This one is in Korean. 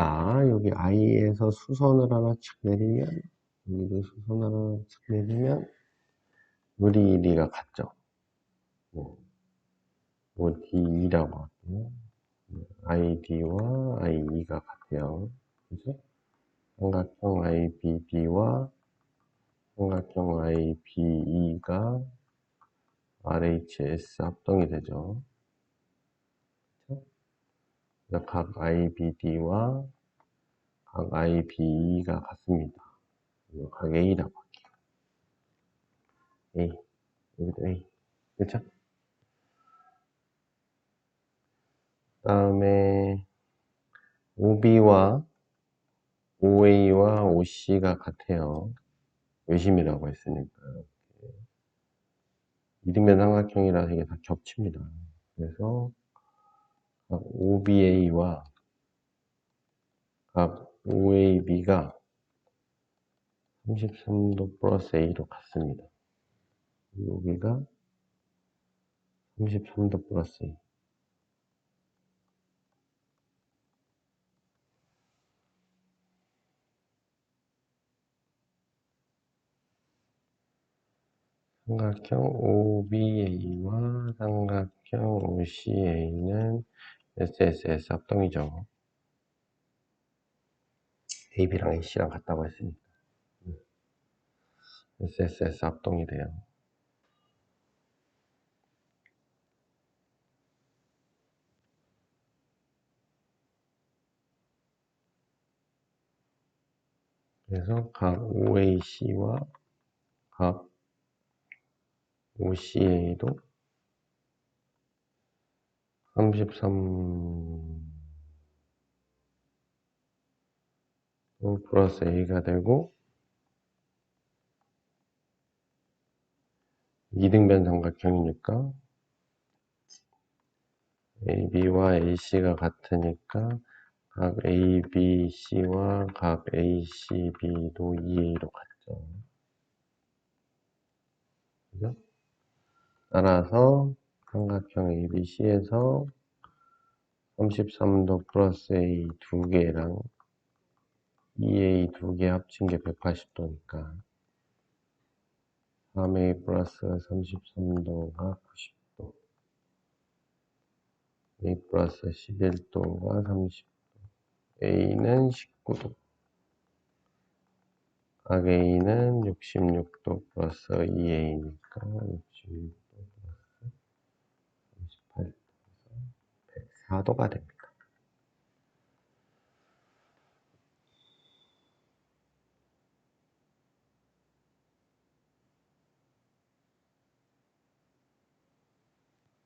자, 여기 I에서 수선을 하나 착 내리면, 여기도 수선 하나 착 내리면, 물이 1이가 같죠. 뭐, 뭐 D2라고 하고요. ID와 IE가 같아요. 그죠? 삼각형 IBD와 삼각형 IBE가 RHS 합동이 되죠. 각 IBD와 각 IBE가 같습니다. 각 A라고 할게요. A. 여기도 A. 그쵸? 그 다음에 OB와 OA와 OC가 같아요. 외심이라고 했으니까. 이등변 삼각형이라서 이게 다 겹칩니다. 그래서 각 OBA와 각 OAB가 33도 플러스 A로 같습니다. 여기가 33도 플러스 A. 삼각형 OBA와 삼각형 OCA는 SSS 합동이죠. AB랑 AC랑 같다고 했으니까. SSS 합동이 돼요. 그래서 각 OAC와 각 OCA도 33 플러스 A가 되고 이등변 삼각형이니까 AB와 AC가 같으니까 각 ABC와 각 ACB도 2A로 같죠. 그죠? 따라서 삼각형 ABC에서 33도 플러스 A 두 개랑 2A 두 개 합친 게 180도니까 3A 플러스 33도가 90도 A 플러스 11도가 30도 A는 19도 각 A는 66도 플러스 2A니까 66도 플러스 38도에서 104도가 됩니다.